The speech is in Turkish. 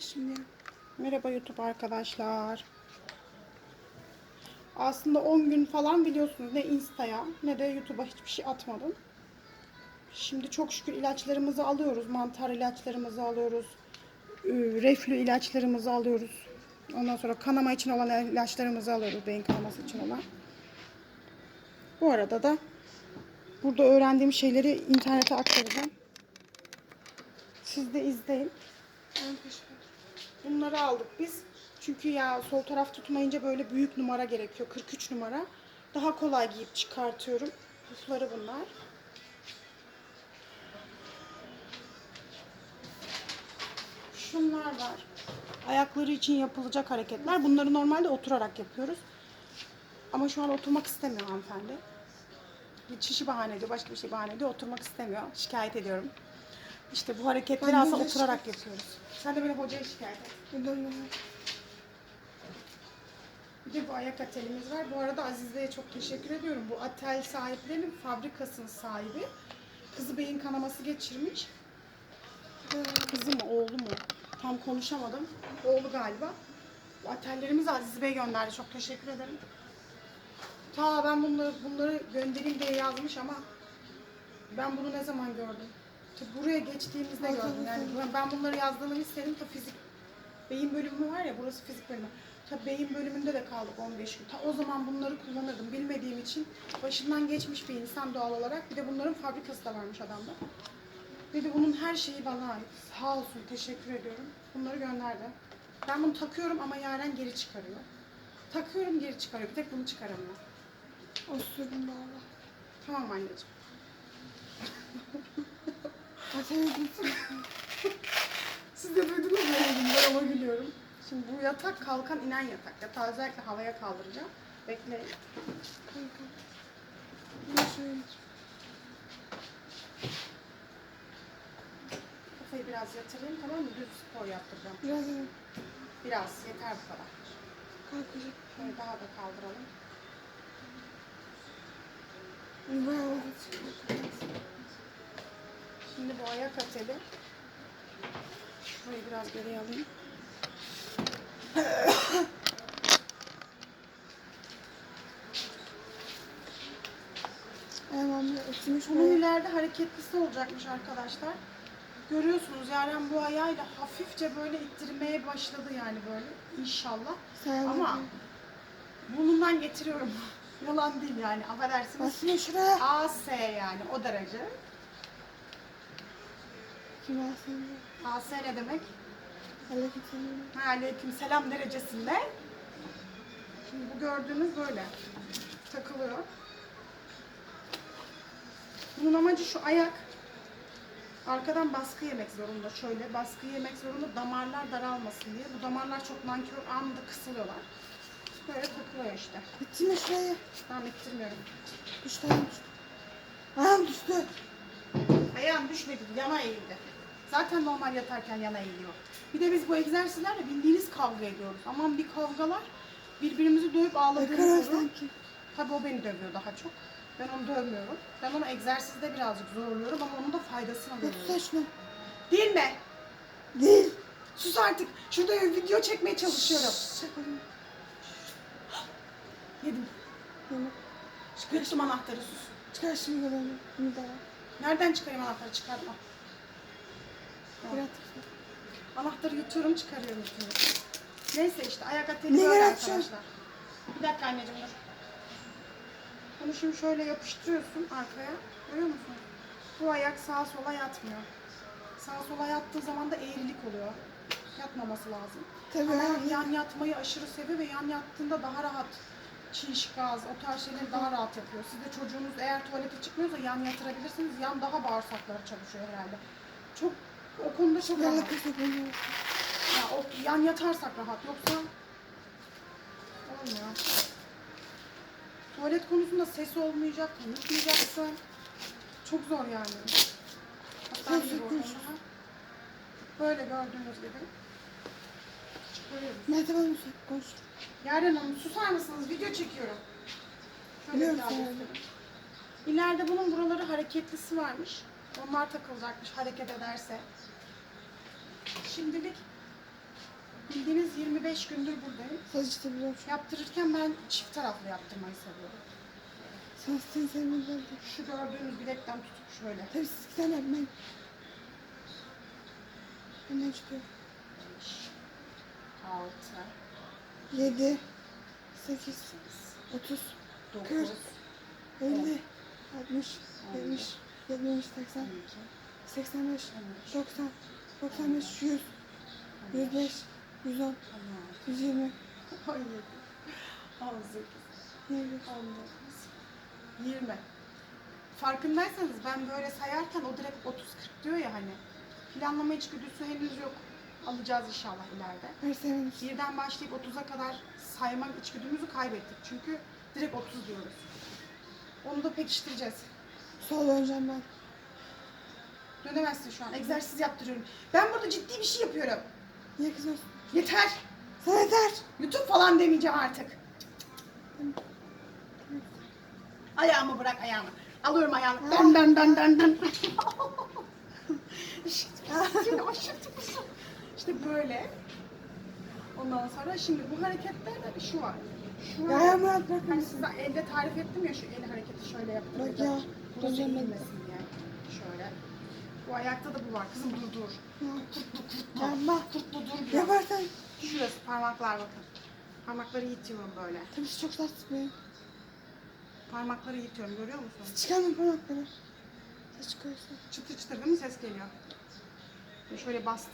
şimdi. Merhaba YouTube arkadaşlar. Aslında 10 gün falan biliyorsunuz ne Insta'ya ne de YouTube'a hiçbir şey atmadım. Şimdi çok şükür ilaçlarımızı alıyoruz. Mantar ilaçlarımızı alıyoruz. Ee, Reflü ilaçlarımızı alıyoruz. Ondan sonra kanama için olan ilaçlarımızı alıyoruz. Beyin kanaması için olan. Bu arada da burada öğrendiğim şeyleri internete aktaracağım. Siz de izleyin. Bunları aldık biz. Çünkü ya sol taraf tutmayınca böyle büyük numara gerekiyor. 43 numara. Daha kolay giyip çıkartıyorum. Pufları bunlar. Şunlar var. Ayakları için yapılacak hareketler. Bunları normalde oturarak yapıyoruz. Ama şu an oturmak istemiyor hanımefendi. Bir çişi bahane ediyor, başka bir şey bahane ediyor. Oturmak istemiyor. Şikayet ediyorum. İşte bu hareketleri Ben aslında oturarak yapıyoruz. Sen de böyle hocaya şikayet et. Bir de bu ayak atelimiz var. Bu arada Aziz Bey'e çok teşekkür ediyorum. Bu atel sahiplerinin fabrikasının sahibi. Kızı beyin kanaması geçirmiş. Kızı mı oğlu mu? Tam konuşamadım. Oğlu galiba. Bu atellerimizi Aziz Bey gönderdi. Çok teşekkür ederim. Ta ben bunları, bunları göndereyim diye yazmış ama ben bunu ne zaman gördüm? Ta buraya geçtiğimizde gördüm. Yani ben bunları yazdığını istedim. Ta fizik beyin bölümü var ya burası fizik bölümü. Tabii beyin bölümünde de kaldık 15 gün. Ta o zaman bunları kullanırdım. Bilmediğim için başından geçmiş bir insan doğal olarak. Bir de bunların fabrikası da varmış adamda. Bir de bunun her şeyi bana ait. Sağ olsun teşekkür ediyorum. Bunları gönderdi. Ben bunu takıyorum ama Yaren geri çıkarıyor. Takıyorum geri çıkarıyor. Bir tek bunu çıkaramıyor. Osurdum valla. Tamam anneciğim. Siz de duydunuz mu? Ben ona gülüyorum. Şimdi bu yatak kalkan inen yatak. Yatağı özellikle havaya kaldıracağım. Bekleyin. Kafayı biraz yatırayım tamam mı? Düz spor yaptıracağım. Biraz Biraz yeter bu kadar. kalkacak. Şöyle daha da kaldıralım. Oldu. Şimdi bu ayak ateli. Şurayı biraz geriye alayım. Ayağım oturmuş Bunun ileride hareketlisi olacakmış arkadaşlar. Görüyorsunuz Yaren bu ayağıyla hafifçe böyle ittirmeye başladı yani böyle inşallah. Sen Ama burnundan getiriyorum. Yalan değil yani affedersiniz. Basma şuraya. AS yani o derece. AS ne demek? Aleyküm selam. Aleyküm selam derecesinde. Şimdi bu gördüğünüz böyle takılıyor. Bunun amacı şu ayak arkadan baskı yemek zorunda. Şöyle baskı yemek zorunda damarlar daralmasın diye. Bu damarlar çok nankör anında kısılıyorlar. Böyle takılıyor işte. Bitti mi şuraya? Tamam ettirmiyorum. Düştü ayağım düştü. Ayağım düşmedi, yana eğildi. Zaten normal yatarken yana eğiliyor. Bir de biz bu egzersizlerle bildiğiniz kavga ediyoruz. Aman bir kavgalar birbirimizi dövüp ağladığımız olur. Tabii o beni dövüyor daha çok. Ben onu dövmüyorum. Ben onu egzersizde birazcık zorluyorum ama onun da faydasını alıyorum. saçma. Değil mi? Değil. Sus artık. Şurada video çekmeye çalışıyorum. Yedim. Yemek. Çıkarttım anahtarı sus. Çıkar şimdi gel onu. Bunu da al. Nereden çıkarayım anahtarı? Çıkartma. Biraz Anahtarı yutuyorum çıkarıyorum yutuyorum. Neyse işte ayak ateli böyle arkadaşlar. Bir dakika anneciğim dur. Bunu şimdi şöyle yapıştırıyorsun arkaya. Görüyor musun? Bu ayak sağa sola yatmıyor. Sağa sola yattığı zaman da eğrilik oluyor. Yatmaması lazım. Tabii Ama yan yatmayı aşırı seviyor ve yan yattığında daha rahat çiş, gaz, o tarz şeyleri daha rahat yapıyor. Siz de çocuğunuz eğer tuvalete çıkmıyorsa yan yatırabilirsiniz. Yan daha bağırsakları çalışıyor herhalde. Çok o konuda çok rahat. Ya o yan yatarsak rahat yoksa olmuyor. Tuvalet konusunda ses olmayacak, unutmayacaksın. Çok zor yani. Hatta Çok. Böyle gördüğünüz gibi. Çıkarıyoruz. Var mısın? Koş. Yaren Hanım susar mısınız? Video çekiyorum. Şöyle Biliyorum sen göstereyim. İleride bunun buraları hareketlisi varmış. Onlar takılacakmış hareket ederse. Şimdilik Bildiğiniz 25 gündür buradayım. Saç biliyorum. Yaptırırken ben çift taraflı yaptırmayı seviyorum. Sen seni sevmediler. Şu gördüğünüz bilekten tutup şöyle. Tabii siz sen yapmayın. Hemen çıkıyor. 6, 7, 8, 8, 30, 9, 40, 50, 60, 12, 70, 70, 80, 12, 85, 13, 90, 95, 100, 105, 110, 16, 120, 17, 18, 20. 19, 20. Farkındaysanız ben böyle sayarken o direkt 30-40 diyor ya hani. Planlama içgüdüsü henüz yok. Alacağız inşallah ileride. Her senin Birden başlayıp 30'a kadar sayma içgüdümüzü kaybettik. Çünkü direkt 30 diyoruz. Onu da pekiştireceğiz. sol döneceğim ben. Dönemezsin şu an. Egzersiz yaptırıyorum. Ben burada ciddi bir şey yapıyorum. Niye kızıyorsun? Yeter. Sen yeter. YouTube falan demeyeceğim artık. Ayağımı bırak ayağımı. Alıyorum ayağını. Dan dan dan dan dan. Şimdi mısın? İşte böyle. Ondan sonra şimdi bu hareketlerde şu var. Şu var. ya bırak Hani size elde tarif ettim ya şu el hareketi şöyle yaptım. Bak ya, Burası eğilmesin diye. Şöyle. Bu ayakta da bu var. Kızım dur dur. Kurtlu kurtlu. Yapma. Kurtlu dur biraz. Yaparsan. Şurası parmaklar bakın. Parmakları yitiyorum böyle. Tabii çok sert tutmayın. Parmakları yitiyorum görüyor musunuz? Çıkarma parmakları. Ses çıkıyorsa. Çıtır çıtır değil mi ses geliyor? Şöyle bastı.